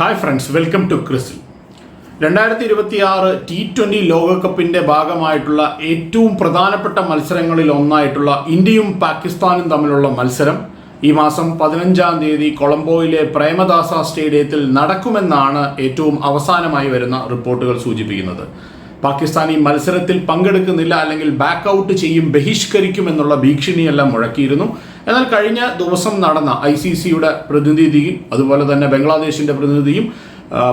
Hi friends welcome to ക്രിസിൽ രണ്ടായിരത്തി ഇരുപത്തി ആറ് ടി ട്വന്റി ലോകകപ്പിന്റെ ഭാഗമായിട്ടുള്ള ഏറ്റവും പ്രധാനപ്പെട്ട മത്സരങ്ങളിൽ ഒന്നായിട്ടുള്ള ഇന്ത്യയും പാകിസ്ഥാനും തമ്മിലുള്ള മത്സരം ഈ മാസം പതിനഞ്ചാം തീയതി കൊളംബോയിലെ പ്രേമദാസ സ്റ്റേഡിയത്തിൽ നടക്കുമെന്നാണ് ഏറ്റവും അവസാനമായി വരുന്ന റിപ്പോർട്ടുകൾ സൂചിപ്പിക്കുന്നത്. പാകിസ്ഥാൻ ഈ മത്സരത്തിൽ പങ്കെടുക്കുന്നില്ല അല്ലെങ്കിൽ ബാക്ക് ഔട്ട് ചെയ്യും ബഹിഷ്കരിക്കും എന്നുള്ള ഭീഷണിയെല്ലാം മുഴക്കിയിരുന്നു. എന്നാൽ കഴിഞ്ഞ ദിവസം നടന്ന ഐ സി സിയുടെ പ്രതിനിധിയും അതുപോലെ തന്നെ ബംഗ്ലാദേശിന്റെ പ്രതിനിധിയും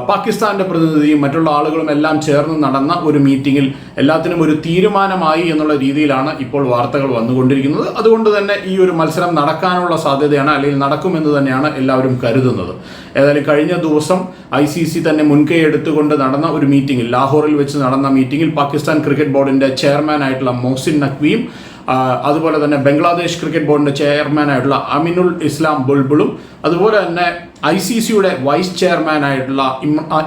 പാകിസ്ഥാന്റെ പ്രതിനിധിയും മറ്റുള്ള ആളുകളും എല്ലാം ചേർന്ന് നടന്ന ഒരു മീറ്റിംഗിൽ എല്ലാത്തിനും ഒരു തീരുമാനമായി എന്നുള്ള രീതിയിലാണ് ഇപ്പോൾ വാർത്തകൾ വന്നുകൊണ്ടിരിക്കുന്നത്. അതുകൊണ്ട് തന്നെ ഈ ഒരു മത്സരം നടക്കാനുള്ള സാധ്യതയാണ് അല്ലെങ്കിൽ നടക്കുമെന്ന് തന്നെയാണ് എല്ലാവരും കരുതുന്നത്. ഏതായാലും കഴിഞ്ഞ ദിവസം ഐ സി സി തന്നെ മുൻകൈ എടുത്തുകൊണ്ട് നടന്ന ഒരു മീറ്റിംഗിൽ ലാഹോറിൽ വെച്ച് നടന്ന മീറ്റിംഗിൽ പാകിസ്ഥാൻ ക്രിക്കറ്റ് ബോർഡിന്റെ ചെയർമാൻ ആയിട്ടുള്ള മോഹ്സിൻ നഖ്വിയും അതുപോലെ തന്നെ ബംഗ്ലാദേശ് ക്രിക്കറ്റ് ബോർഡിന്റെ ചെയർമാനായിട്ടുള്ള അമിനുൽ ഇസ്ലാം ബുൾബുളും അതുപോലെ തന്നെ ഐ സി സിയുടെ വൈസ് ചെയർമാനായിട്ടുള്ള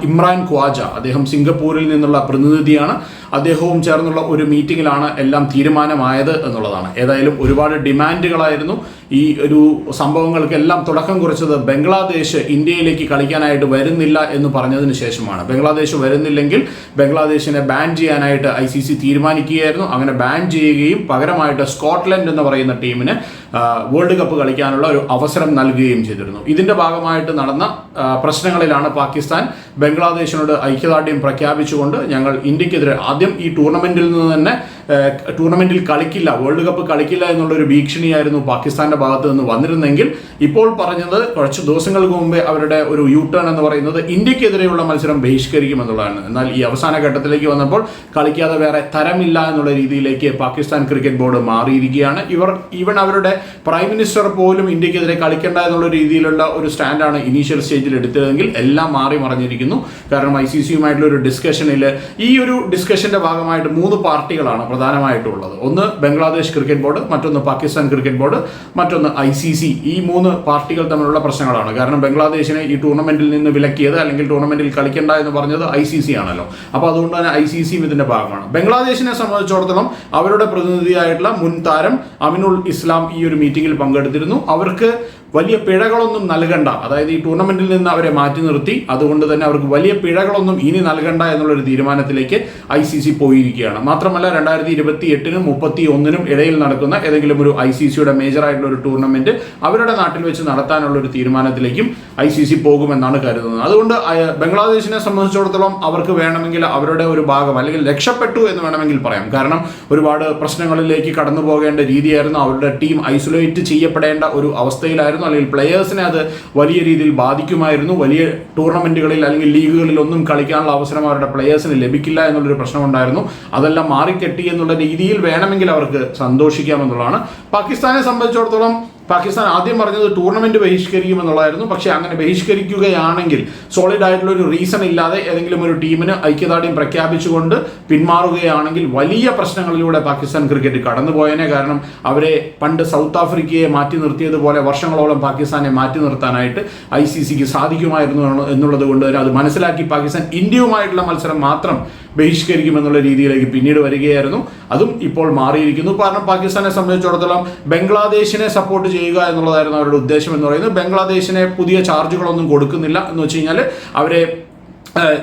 ഇമ്രാൻ ഖ്വാജ അദ്ദേഹം സിംഗപ്പൂരിൽ നിന്നുള്ള പ്രതിനിധിയാണ്. അദ്ദേഹവും ചേർന്നുള്ള ഒരു മീറ്റിങ്ങിലാണ് എല്ലാം തീരുമാനമായത് എന്നുള്ളതാണ്. ഏതായാലും ഒരുപാട് ഡിമാൻഡുകളായിരുന്നു. ഈ ഒരു സംഭവങ്ങൾക്കെല്ലാം തുടക്കം കുറിച്ചത് ബംഗ്ലാദേശ് ഇന്ത്യയിലേക്ക് കളിക്കാനായിട്ട് വരുന്നില്ല എന്ന് പറഞ്ഞതിന് ശേഷമാണ്. ബംഗ്ലാദേശ് വരുന്നില്ലെങ്കിൽ ബംഗ്ലാദേശിനെ ബാൻ ചെയ്യാനായിട്ട് ഐ സി സി തീരുമാനിക്കുകയായിരുന്നു. അങ്ങനെ ബാൻ ചെയ്യുകയും പകരമായിട്ട് സ്കോട്ട്ലൻഡ് എന്ന് പറയുന്ന ടീമിന് വേൾഡ് കപ്പ് കളിക്കാനുള്ള ഒരു അവസരം നൽകുകയും ചെയ്തിരുന്നു. ഇതിന്റെ ഭാഗമായിട്ട് നടന്ന പ്രശ്നങ്ങളിലാണ് പാകിസ്ഥാൻ ബംഗ്ലാദേശിനോട് ഐക്യദാർഢ്യം പ്രഖ്യാപിച്ചുകൊണ്ട് ഞങ്ങൾ ഇന്ത്യക്കെതിരെ ആദ്യം ഈ ടൂർണമെന്റിൽ നിന്ന് തന്നെ ടൂർണമെന്റിൽ കളിക്കില്ല വേൾഡ് കപ്പ് കളിക്കില്ല എന്നുള്ളൊരു ഭീഷണിയായിരുന്നു പാകിസ്ഥാന്റെ ഭാഗത്ത് നിന്ന് വന്നിരുന്നെങ്കിൽ ഇപ്പോൾ പറഞ്ഞത് കുറച്ച് ദിവസങ്ങൾക്ക് മുമ്പേ അവരുടെ ഒരു യു ടേൺ എന്ന് പറയുന്നത് ഇന്ത്യക്കെതിരെയുള്ള മത്സരം ബഹിഷ്കരിക്കും എന്നുള്ളതാണ് എന്നാൽ ഈ അവസാന ഘട്ടത്തിലേക്ക് വന്നപ്പോൾ കളിക്കാതെ വേറെ തരമില്ല എന്നുള്ള രീതിയിലേക്ക് പാകിസ്ഥാൻ ക്രിക്കറ്റ് ബോർഡ് മാറിയിരിക്കുകയാണ്. ഇവർ ഈവൻ അവരുടെ പ്രൈം മിനിസ്റ്റർ പോലും ഇന്ത്യക്കെതിരെ കളിക്കേണ്ട എന്നുള്ള രീതിയിലുള്ള ഒരു സ്റ്റാൻഡാണ് ഇനീഷ്യൽ സ്റ്റേജിൽ എടുത്തതെങ്കിൽ എല്ലാം മാറി മറിഞ്ഞിരിക്കുന്നു. കാരണം ഐ സി സിയുമായിട്ടുള്ള ഒരു ഡിസ്കഷനിൽ ഈ ഒരു ഡിസ്കഷന്റെ ഭാഗമായിട്ട് മൂന്ന് പാർട്ടികളാണ് പ്രധാനമായിട്ടുള്ളത്. ഒന്ന് ബംഗ്ലാദേശ് ക്രിക്കറ്റ് ബോർഡ് മറ്റൊന്ന് പാകിസ്ഥാൻ ക്രിക്കറ്റ് ബോർഡ് മറ്റൊന്ന് ഐ സി സി ഈ മൂന്ന് പാർട്ടികൾ തമ്മിലുള്ള പ്രശ്നങ്ങളാണ്. കാരണം ബംഗ്ലാദേശിനെ ഈ ടൂർണമെന്റിൽ നിന്ന് വിലക്കിയത് അല്ലെങ്കിൽ ടൂർണമെന്റിൽ കളിക്കേണ്ട എന്ന് പറഞ്ഞത് ഐ സി സി ആണല്ലോ. അപ്പോൾ അതുകൊണ്ട് തന്നെ ഐ സി സിയും ഇതിന്റെ ഭാഗമാണ്. ബംഗ്ലാദേശിനെ സംബന്ധിച്ചിടത്തോളം അവരുടെ പ്രതിനിധിയായിട്ടുള്ള മുൻ താരം അമിനുൽ ഇസ്ലാം ഈ ഒരു മീറ്റിംഗിൽ പങ്കെടുത്തിരുന്നു. അവർക്ക് വലിയ പിഴകളൊന്നും നൽകണ്ട. അതായത് ഈ ടൂർണമെന്റിൽ നിന്ന് അവരെ മാറ്റി നിർത്തി. അതുകൊണ്ട് തന്നെ അവർക്ക് വലിയ പിഴകളൊന്നും ഇനി നൽകണ്ട എന്നുള്ളൊരു തീരുമാനത്തിലേക്ക് ഐ സി സി പോയിരിക്കുകയാണ്. മാത്രമല്ല രണ്ടായിരത്തി ഇരുപത്തി എട്ടിനും മുപ്പത്തി ഒന്നിനും ഇടയിൽ നടക്കുന്ന ഏതെങ്കിലും ഒരു ഐ സി സിയുടെ മേജർ ആയിട്ടുള്ള ഒരു ടൂർണമെന്റ് അവരുടെ നാട്ടിൽ വെച്ച് നടത്താനുള്ള ഒരു തീരുമാനത്തിലേക്കും ഐ സി സി പോകുമെന്നാണ് കരുതുന്നത്. അതുകൊണ്ട് ബംഗ്ലാദേശിനെ സംബന്ധിച്ചിടത്തോളം അവർക്ക് വേണമെങ്കിൽ അവരുടെ ഒരു ഭാഗം അല്ലെങ്കിൽ രക്ഷപ്പെട്ടു എന്ന് വേണമെങ്കിൽ പറയാം. കാരണം ഒരുപാട് പ്രശ്നങ്ങളിലേക്ക് കടന്നു പോകേണ്ട രീതിയായിരുന്നു അവരുടെ ടീം ഐസൊലേറ്റ് ചെയ്യപ്പെടേണ്ട ഒരു അവസ്ഥയിലായിരുന്നു അല്ലെങ്കിൽ പ്ലെയേഴ്സിനെ അത് വലിയ രീതിയിൽ ബാധിക്കുമായിരുന്നു. വലിയ ടൂർണമെന്റുകളിൽ അല്ലെങ്കിൽ ലീഗുകളിൽ ഒന്നും കളിക്കാനുള്ള അവസരം അവരുടെ പ്ലെയേഴ്സിന് ലഭിക്കില്ല എന്നുള്ളൊരു പ്രശ്നമുണ്ടായിരുന്നു. അതെല്ലാം മാറിക്കെട്ടി എന്നുള്ള രീതിയിൽ വേണമെങ്കിൽ അവർക്ക് സന്തോഷിക്കാമെന്നുള്ളതാണ് പാകിസ്ഥാനെ സംബന്ധിച്ചിടത്തോളം പാകിസ്ഥാൻ ആദ്യം പറഞ്ഞത് ടൂർണമെന്റ് ബഹിഷ്കരിക്കും എന്നുള്ളതായിരുന്നു പക്ഷേ അങ്ങനെ ബഹിഷ്കരിക്കുകയാണെങ്കിൽ സോളിഡ് ആയിട്ടുള്ള ഒരു റീസൺ ഇല്ലാതെ ഏതെങ്കിലും ഒരു ടീമിന് ഐക്യദാർഢ്യം പ്രഖ്യാപിച്ചുകൊണ്ട് പിന്മാറുകയാണെങ്കിൽ വലിയ പ്രശ്നങ്ങളിലൂടെ പാകിസ്ഥാൻ ക്രിക്കറ്റ് കടന്നുപോയനെ. കാരണം അവരെ പണ്ട് സൗത്ത് ആഫ്രിക്കയെ മാറ്റി നിർത്തിയതുപോലെ വർഷങ്ങളോളം പാകിസ്ഥാനെ മാറ്റി നിർത്താനായിട്ട് ഐ സി സിക്ക് സാധിക്കുമായിരുന്നു എന്നുള്ളത് കൊണ്ട് തന്നെ അത് മനസ്സിലാക്കി പാകിസ്ഥാൻ ഇന്ത്യയുമായിട്ടുള്ള മത്സരം മാത്രം ബഹിഷ്കരിക്കുമെന്നുള്ള രീതിയിലേക്ക് പിന്നീട് വരികയായിരുന്നു. അതും ഇപ്പോൾ മാറിയിരിക്കുന്നു. കാരണം പാകിസ്ഥാനെ സംബന്ധിച്ചിടത്തോളം ബംഗ്ലാദേശിനെ സപ്പോർട്ട് ചെയ്യുക എന്നുള്ളതായിരുന്നു അവരുടെ ഉദ്ദേശം എന്ന് പറയുന്നത്. ബംഗ്ലാദേശിനെ പുതിയ ചാർജുകളൊന്നും കൊടുക്കുന്നില്ല എന്ന് വെച്ച് കഴിഞ്ഞാൽ അവരെ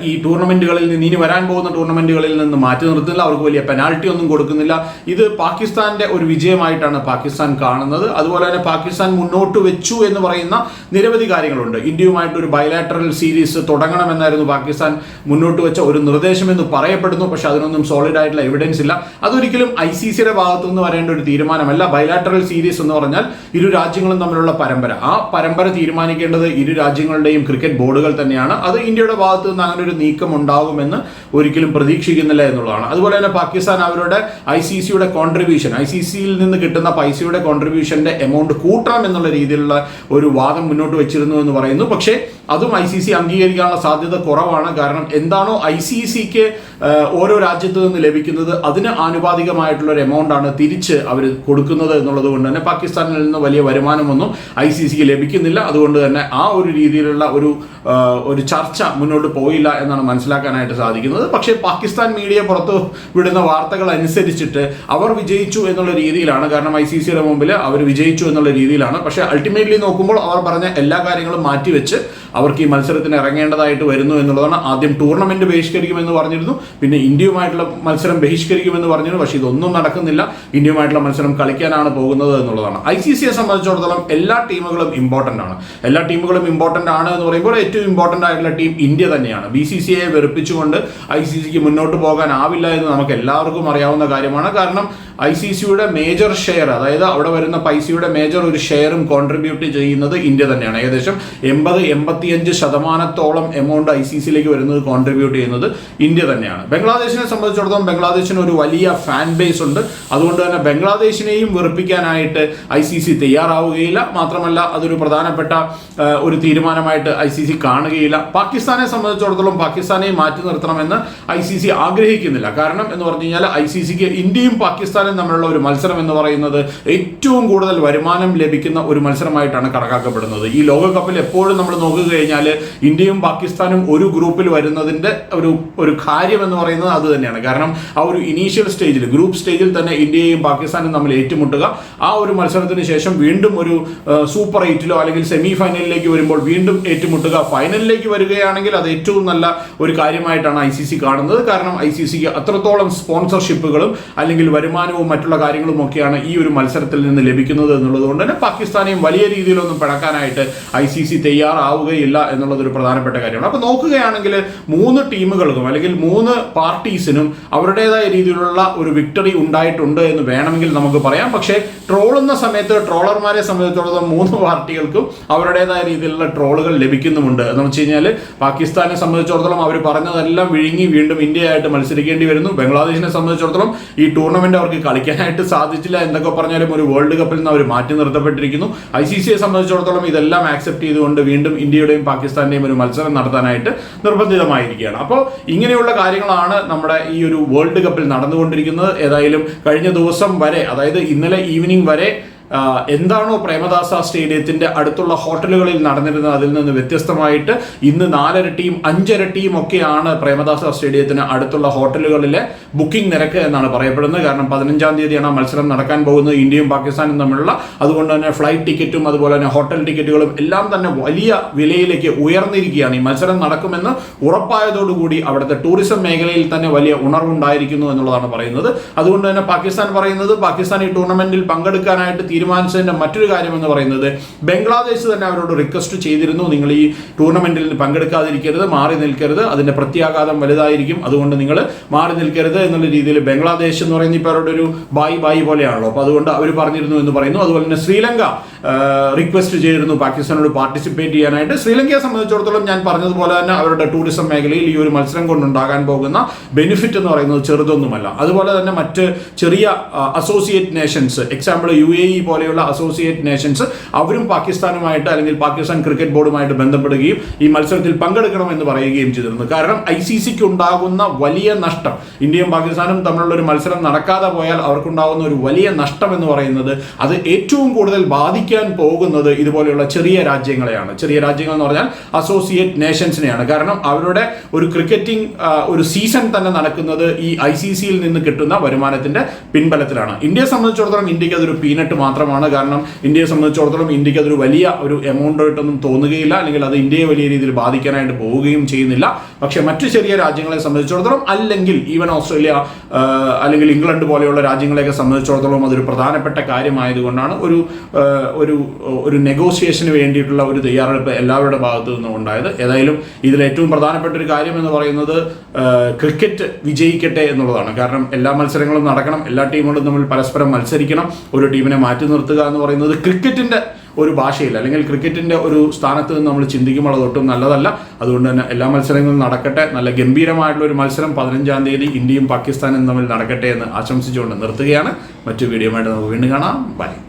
ഈ ടൂർണമെന്റുകളിൽ നിന്ന് ഇനി വരാൻ പോകുന്ന ടൂർണമെന്റുകളിൽ നിന്ന് മാറ്റി നിർത്തുന്നില്ല. അവർക്ക് വലിയ പെനാൽറ്റി ഒന്നും കൊടുക്കുന്നില്ല. ഇത് പാകിസ്ഥാന്റെ ഒരു വിജയമായിട്ടാണ് പാകിസ്ഥാൻ കാണുന്നത്. അതുപോലെ തന്നെ പാകിസ്ഥാൻ മുന്നോട്ട് വെച്ചു എന്ന് പറയുന്ന നിരവധി കാര്യങ്ങളുണ്ട്. ഇന്ത്യയുമായിട്ട് ഒരു ബയലാറ്ററൽ സീരീസ് തുടങ്ങണമെന്നായിരുന്നു പാകിസ്ഥാൻ മുന്നോട്ട് വെച്ച ഒരു നിർദ്ദേശം എന്ന് പറയപ്പെടുന്നു. പക്ഷെ അതിനൊന്നും സോളിഡ് ആയിട്ടുള്ള എവിഡൻസ് ഇല്ല. അതൊരിക്കലും ഐ സി സിയുടെ ഭാഗത്തു നിന്ന് വരേണ്ട ഒരു തീരുമാനമല്ല. ബയലാറ്ററൽ സീരീസ് എന്ന് പറഞ്ഞാൽ ഇരു രാജ്യങ്ങളും തമ്മിലുള്ള പരമ്പര. ആ പരമ്പര തീരുമാനിക്കേണ്ടത് ഇരു രാജ്യങ്ങളുടെയും ക്രിക്കറ്റ് ബോർഡുകൾ തന്നെയാണ്. അത് ഇന്ത്യയുടെ ഭാഗത്ത് നിന്ന് അങ്ങനെ ഒരു നീക്കം ഉണ്ടാകുമെന്ന് ഒരിക്കലും പ്രതീക്ഷിക്കുന്നില്ല എന്നുള്ളതാണ്. അതുപോലെ തന്നെ പാകിസ്ഥാൻ അവരുടെ ഐ സി സിയുടെ കോൺട്രിബ്യൂഷൻ ഐ സി സിയിൽ നിന്ന് കിട്ടുന്ന പൈസയുടെ കോൺട്രിബ്യൂഷന്റെ എമൗണ്ട് കൂട്ടണം എന്നുള്ള രീതിയിലുള്ള ഒരു വാദം മുന്നോട്ട് വെച്ചിരുന്നു എന്ന് പറയുന്നു. പക്ഷേ അതും ഐ സി സി അംഗീകരിക്കാനുള്ള സാധ്യത കുറവാണ്. കാരണം എന്താണോ ഐ സി സിക്ക് ഓരോ രാജ്യത്തു നിന്ന് ലഭിക്കുന്നത് അതിന് ആനുപാതികമായിട്ടുള്ള ഒരു എമൗണ്ട് ആണ് തിരിച്ച് അവർ കൊടുക്കുന്നത് എന്നുള്ളത് കൊണ്ട് തന്നെ പാകിസ്ഥാനിൽ നിന്ന് വലിയ വരുമാനമൊന്നും ഐ സി സിക്ക് ലഭിക്കുന്നില്ല. അതുകൊണ്ട് തന്നെ ആ ഒരു രീതിയിലുള്ള ഒരു ഒരു ചർച്ച മുന്നോട്ട് പോയില്ല എന്നാണ് മനസ്സിലാക്കാനായിട്ട് സാധിക്കുന്നത്. പക്ഷേ പാകിസ്ഥാൻ മീഡിയ പുറത്തു വിടുന്ന വാർത്തകൾ അനുസരിച്ചിട്ട് അവർ വിജയിച്ചു എന്നുള്ള രീതിയിലാണ്. കാരണം ഐ സി സിയുടെ മുമ്പിൽ അവർ വിജയിച്ചു എന്നുള്ള രീതിയിലാണ്. പക്ഷേ അൾട്ടിമേറ്റ്ലി നോക്കുമ്പോൾ അവർ പറഞ്ഞ എല്ലാ കാര്യങ്ങളും മാറ്റിവെച്ച് അവർക്ക് ഈ മത്സരത്തിന് ഇറങ്ങേണ്ടതായിട്ട് വരുന്നു എന്നുള്ളതാണ് ആദ്യം ടൂർണമെന്റ് ബഹിഷ്കരിക്കുമെന്ന് പറഞ്ഞിരുന്നു. പിന്നെ ഇന്ത്യയുമായിട്ടുള്ള മത്സരം ബഹിഷ്കരിക്കുമെന്ന് പറഞ്ഞിരുന്നു. പക്ഷേ ഇതൊന്നും നടക്കുന്നില്ല. ഇന്ത്യയുമായിട്ടുള്ള മത്സരം കളിക്കാനാണ് പോകുന്നത് എന്നുള്ളതാണ്. ഐ സി സിയെ സംബന്ധിച്ചിടത്തോളം എല്ലാ ടീമുകളും ഇമ്പോർട്ടന്റ് ആണ്. എല്ലാ ടീമുകളും ഇമ്പോർട്ടന്റ് ആണ് എന്ന് പറയുമ്പോൾ ഏറ്റവും ഇമ്പോർട്ടന്റ് ആയിട്ടുള്ള ടീം ഇന്ത്യ തന്നെയാണ്. ബി സി സി ഐയെ വെറുപ്പിച്ചുകൊണ്ട് ഐ സി സിക്ക് മുന്നോട്ട് പോകാനാവില്ല എന്ന് നമുക്ക് എല്ലാവർക്കും അറിയാവുന്ന കാര്യമാണ്. കാരണം ഐ സി സിയുടെ മേജർ ഷെയർ അതായത് അവിടെ വരുന്ന പൈസയുടെ മേജർ ഒരു ഷെയറും കോൺട്രിബ്യൂട്ട് ചെയ്യുന്നത് ഇന്ത്യ തന്നെയാണ്. ഏകദേശം എൺപത് എൺപത്തിയഞ്ച് ശതമാനത്തോളം എമൗണ്ട് ഐ സി സിയിലേക്ക് വരുന്നത് കോൺട്രിബ്യൂട്ട് ചെയ്യുന്നത് ഇന്ത്യ തന്നെയാണ്. ബംഗ്ലാദേശിനെ സംബന്ധിച്ചിടത്തോളം ബംഗ്ലാദേശിന് ഒരു വലിയ ഫാൻ ബേസ് ഉണ്ട്. അതുകൊണ്ട് തന്നെ ബംഗ്ലാദേശിനെയും വെറുപ്പിക്കാനായിട്ട് ഐ സി സി തയ്യാറാവുകയില്ല. മാത്രമല്ല അതൊരു പ്രധാനപ്പെട്ട ഒരു തീരുമാനമായിട്ട് ഐ സി സി കാണുകയില്ല. പാകിസ്ഥാനെ സംബന്ധിച്ചിടത്തോളം പാകിസ്ഥാനെ മാറ്റി നിർത്തണമെന്ന് ഐ സി സി ആഗ്രഹിക്കുന്നില്ല. കാരണം എന്ന് പറഞ്ഞു കഴിഞ്ഞാൽ ഐ സി സിക്ക് ഇന്ത്യയും പാകിസ്ഥാനും തമ്മിലുള്ള ഒരു മത്സരം എന്ന് പറയുന്നത് ഏറ്റവും കൂടുതൽ വരുമാനം ലഭിക്കുന്ന ഒരു മത്സരമായിട്ടാണ് കണക്കാക്കപ്പെടുന്നത്. ഈ ലോകകപ്പിൽ എപ്പോഴും നമ്മൾ നോക്കുകഴിഞ്ഞാൽ ഇന്ത്യയും പാകിസ്ഥാനും ഒരു ഗ്രൂപ്പിൽ വരുന്നതിന്റെ ഒരു ഒരു കാര്യം എന്ന് പറയുന്നത് അത് തന്നെയാണ്. കാരണം ആ ഒരു ഇനീഷ്യൽ സ്റ്റേജിൽ ഗ്രൂപ്പ് സ്റ്റേജിൽ തന്നെ ഇന്ത്യയും പാകിസ്ഥാനും തമ്മിൽ ഏറ്റുമുട്ടുക. ആ ഒരു മത്സരത്തിന് ശേഷം വീണ്ടും ഒരു സൂപ്പർ എയ്റ്റിലോ അല്ലെങ്കിൽ സെമി ഫൈനലിലേക്ക് വരുമ്പോൾ വീണ്ടും ഏറ്റുമുട്ടുക. ഫൈനലിലേക്ക് വരികയാണെങ്കിൽ അത് ഏറ്റവും നല്ല ഒരു കാര്യമായിട്ടാണ് ഐ കാണുന്നത്. കാരണം ഐ അത്രത്തോളം സ്പോൺസർഷിപ്പുകളും അല്ലെങ്കിൽ വരുമാനവും മറ്റുള്ള കാര്യങ്ങളും ഒക്കെയാണ് ഈ ഒരു മത്സരത്തിൽ നിന്ന് ലഭിക്കുന്നത് എന്നുള്ളത് കൊണ്ട് തന്നെ പാകിസ്ഥാനെയും വലിയ രീതിയിലൊന്നും പിടക്കാനായിട്ട് ഐ സി സി തയ്യാറാവുകയില്ല എന്നുള്ളതൊരു പ്രധാനപ്പെട്ട കാര്യമാണ്. അപ്പോൾ നോക്കുകയാണെങ്കിൽ മൂന്ന് ടീമുകൾക്കും അല്ലെങ്കിൽ മൂന്ന് പാർട്ടീസിനും അവരുടേതായ രീതിയിലുള്ള ഒരു വിക്ടറി ഉണ്ടായിട്ടുണ്ട് എന്ന് വേണമെങ്കിൽ നമുക്ക് പറയാം. പക്ഷേ ട്രോളുന്ന സമയത്ത് ട്രോളർമാരെ സംബന്ധിച്ചിടത്തോളം മൂന്ന് പാർട്ടികൾക്കും അവരുടേതായ രീതിയിലുള്ള ട്രോളുകൾ ലഭിക്കുന്നുമുണ്ട്. എന്ന് വെച്ച് കഴിഞ്ഞാൽ പാകിസ്ഥാനെ സംബന്ധിച്ചിടത്തോളം അവർ പറഞ്ഞതെല്ലാം വിഴുങ്ങി വീണ്ടും ഇന്ത്യയായിട്ട് മത്സരിക്കേണ്ടി വരുന്നു. ബംഗ്ലാദേശിനെ സംബന്ധിച്ചിടത്തോളം ഈ ടൂർണമെന്റ് അവർക്ക് കളിക്കാനായിട്ട് സാധിച്ചില്ല എന്തൊക്കെ പറഞ്ഞാലും ഒരു വേൾഡ് കപ്പിൽ നിന്ന് അവർ മാറ്റി നിർത്തപ്പെട്ടിരിക്കുന്നു. ഐ സി സിയെ സംബന്ധിച്ചിടത്തോളം ഇതെല്ലാം ആക്സെപ്റ്റ് ചെയ്തുകൊണ്ട് വീണ്ടും ഇന്ത്യയുടെയും പാകിസ്ഥാന്റെയും ഒരു മത്സരം നടത്താനായിട്ട് നിർബന്ധിതമായിരിക്കുകയാണ്. അപ്പോൾ ഇങ്ങനെയുള്ള കാര്യങ്ങളാണ് നമ്മുടെ ഈ ഒരു വേൾഡ് കപ്പിൽ നടന്നുകൊണ്ടിരിക്കുന്നത്. ഏതായാലും കഴിഞ്ഞ ദിവസം വരെ അതായത് ഇന്നലെ ഈവനിങ് വരെ എന്താണോ പ്രേമദാസ സ്റ്റേഡിയത്തിന്റെ അടുത്തുള്ള ഹോട്ടലുകളിൽ നടന്നിരുന്നത് അതിൽ നിന്ന് വ്യത്യസ്തമായിട്ട് ഇന്ന് നാലരട്ടിയും അഞ്ചരട്ടിയും ഒക്കെയാണ് പ്രേമദാസ സ്റ്റേഡിയത്തിന് അടുത്തുള്ള ഹോട്ടലുകളിലെ ബുക്കിംഗ് നിരക്ക് എന്നാണ് പറയപ്പെടുന്നത്. കാരണം പതിനഞ്ചാം തീയതിയാണ് മത്സരം നടക്കാൻ പോകുന്നത്. ഇന്ത്യയും പാകിസ്ഥാനും തമ്മിലുള്ള അതുകൊണ്ട് തന്നെ ഫ്ലൈറ്റ് ടിക്കറ്റും അതുപോലെ തന്നെ ഹോട്ടൽ ടിക്കറ്റുകളും എല്ലാം തന്നെ വലിയ വിലയിലേക്ക് ഉയർന്നിരിക്കുകയാണ്. ഈ മത്സരം നടക്കുമെന്ന് ഉറപ്പായതോടുകൂടി അവിടുത്തെ ടൂറിസം മേഖലയിൽ തന്നെ വലിയ ഉണർവുണ്ടായിരിക്കുന്നു എന്നുള്ളതാണ് പറയുന്നത്. അതുകൊണ്ട് തന്നെ പാകിസ്ഥാൻ പറയുന്നത് പാകിസ്ഥാൻ ഈ ടൂർണമെന്റിൽ പങ്കെടുക്കാനായിട്ട് തീരുമാനിച്ചതിന്റെ മറ്റൊരു കാര്യം എന്ന് പറയുന്നത് ബംഗ്ലാദേശ് തന്നെ അവരോട് റിക്വസ്റ്റ് ചെയ്തിരുന്നു. നിങ്ങൾ ഈ ടൂർണമെന്റിൽ പങ്കെടുക്കാതിരിക്കരുത് മാറി നിൽക്കരുത് അതിന്റെ പ്രത്യാഘാതം വലുതായിരിക്കും. അതുകൊണ്ട് നിങ്ങൾ മാറി നിൽക്കരുത് എന്നുള്ള രീതിയിൽ ബംഗ്ലാദേശ് എന്ന് പറയുന്ന ഇപ്പോൾ അവരുടെ ഒരു ബായ് ബായ് പോലെയാണല്ലോ. അപ്പോൾ അതുകൊണ്ട് അവർ പറഞ്ഞിരുന്നു എന്ന് പറയുന്നു. അതുപോലെ തന്നെ ശ്രീലങ്ക റിക്വസ്റ്റ് ചെയ്തിരുന്നു. പാകിസ്ഥാനോട് പാർട്ടിസിപ്പേറ്റ് ചെയ്യാനായിട്ട്. ശ്രീലങ്കയെ സംബന്ധിച്ചിടത്തോളം ഞാൻ പറഞ്ഞതുപോലെ തന്നെ അവരുടെ ടൂറിസം മേഖലയിൽ ഈ ഒരു മത്സരം കൊണ്ടുണ്ടാകാൻ പോകുന്ന ബെനിഫിറ്റ് എന്ന് പറയുന്നത് ചെറുതൊന്നുമല്ല. അതുപോലെ തന്നെ മറ്റ് ചെറിയ associate nations example U A E പോലെയുള്ള അസോസിയേറ്റ് നേഷൻസ് അവരും പാകിസ്ഥാനുമായിട്ട് അല്ലെങ്കിൽ പാകിസ്ഥാൻ ക്രിക്കറ്റ് ബോർഡുമായിട്ട് ബന്ധപ്പെടുകയും ഈ മത്സരത്തിൽ പങ്കെടുക്കണമെന്ന് പറയുകയും ചെയ്തിരുന്നു. കാരണം ഐ സി സിക്ക് ഉണ്ടാകുന്ന വലിയ നഷ്ടം ഇന്ത്യയും പാകിസ്ഥാനും തമ്മിലുള്ള ഒരു മത്സരം നടക്കാതെ പോയാൽ അവർക്കുണ്ടാകുന്ന ഒരു വലിയ നഷ്ടം എന്ന് പറയുന്നത് അത് ഏറ്റവും കൂടുതൽ ബാധിക്കാൻ പോകുന്നത് ഇതുപോലെയുള്ള ചെറിയ രാജ്യങ്ങളെയാണ്. ചെറിയ രാജ്യങ്ങൾ എന്ന് പറഞ്ഞാൽ അസോസിയേറ്റ് നേഷൻസിനെയാണ് കാരണം അവരുടെ ഒരു ക്രിക്കറ്റിംഗ് ഒരു സീസൺ തന്നെ നടക്കുന്നത് ഈ ഐ സി സിയിൽ നിന്ന് കിട്ടുന്ന വരുമാനത്തിന്റെ പിൻബലത്തിലാണ്. ഇന്ത്യയെ സംബന്ധിച്ചിടത്തോളം ഇന്ത്യയ്ക്ക് അതൊരു പീനട്ട് മാത്രമാണ്. കാരണം ഇന്ത്യയെ സംബന്ധിച്ചിടത്തോളം ഇന്ത്യയ്ക്ക് അതൊരു വലിയ ഒരു എമൗണ്ട് ആയിട്ടൊന്നും തോന്നുകയില്ല. അല്ലെങ്കിൽ അത് ഇന്ത്യയെ വലിയ രീതിയിൽ ബാധിക്കാനായിട്ട് പോവുകയും ചെയ്യുന്നില്ല. പക്ഷേ മറ്റു ചെറിയ രാജ്യങ്ങളെ സംബന്ധിച്ചിടത്തോളം അല്ലെങ്കിൽ ഈവൻ ഓസ്ട്രേലിയ അല്ലെങ്കിൽ ഇംഗ്ലണ്ട് പോലെയുള്ള രാജ്യങ്ങളെയൊക്കെ സംബന്ധിച്ചിടത്തോളം അതൊരു പ്രധാനപ്പെട്ട കാര്യമായതുകൊണ്ടാണ് ഒരു ഒരു ഒരു നെഗോസിയേഷന് വേണ്ടിയിട്ടുള്ള ഒരു തയ്യാറെടുപ്പ് എല്ലാവരുടെ ഭാഗത്തു നിന്നും ഉണ്ടായത്. ഏതായാലും ഇതിൽ ഏറ്റവും പ്രധാനപ്പെട്ട ഒരു കാര്യം എന്ന് പറയുന്നത് ക്രിക്കറ്റ് വിജയിക്കട്ടെ എന്നുള്ളതാണ്. കാരണം എല്ലാ മത്സരങ്ങളും നടക്കണം. എല്ലാ ടീമുകളും തമ്മിൽ പരസ്പരം മത്സരിക്കണം. ഒരു ടീമിനെ മാറ്റി നിർത്തുക എന്ന് പറയുന്നത് ക്രിക്കറ്റിന്റെ ഒരു ഭാഷയിൽ അല്ലെങ്കിൽ ക്രിക്കറ്റിന്റെ ഒരു സ്ഥാനത്ത് നിന്ന് നമ്മൾ ചിന്തിക്കുമ്പോൾ അതൊട്ടും നല്ലതല്ല. അതുകൊണ്ട് തന്നെ എല്ലാ മത്സരങ്ങളും നടക്കട്ടെ. നല്ല ഗംഭീരമായിട്ടുള്ള ഒരു മത്സരം പതിനഞ്ചാം തീയതി ഇന്ത്യയും പാകിസ്ഥാനും തമ്മിൽ നടക്കട്ടെ എന്ന് ആശംസിച്ചുകൊണ്ട് നിർത്തുകയാണ്. മറ്റു വീഡിയോ ആയിട്ട് നമുക്ക് വീണ്ടും കാണാം. ബൈ.